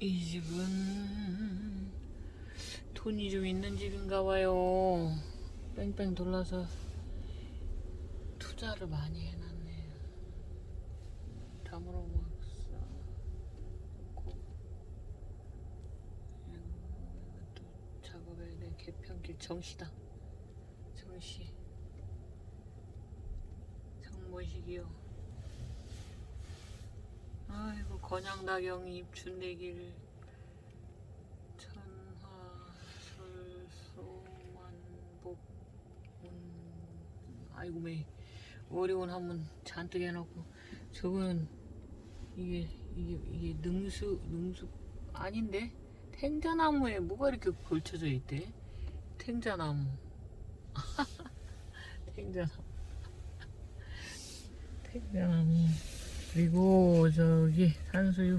이 집은 돈이 좀 있는 집인가 봐요. 뺑뺑 돌아서 투자를 많이 해놨네요. 다물어 놓고 또 작업해야 돼. 개편길 정시다. 정시. 정모식이요. 아이고 건양다경이 입춘대길 천하 설소만복 음, 아이고 매. 어려운 한문 잔뜩 해놓고. 저거는 이게 이게 이게 능수 능수 아닌데? 탱자나무에 뭐가 이렇게 걸쳐져 있대? 탱자나무. 탱자나무. 탱자나무 그리고 저기 산수유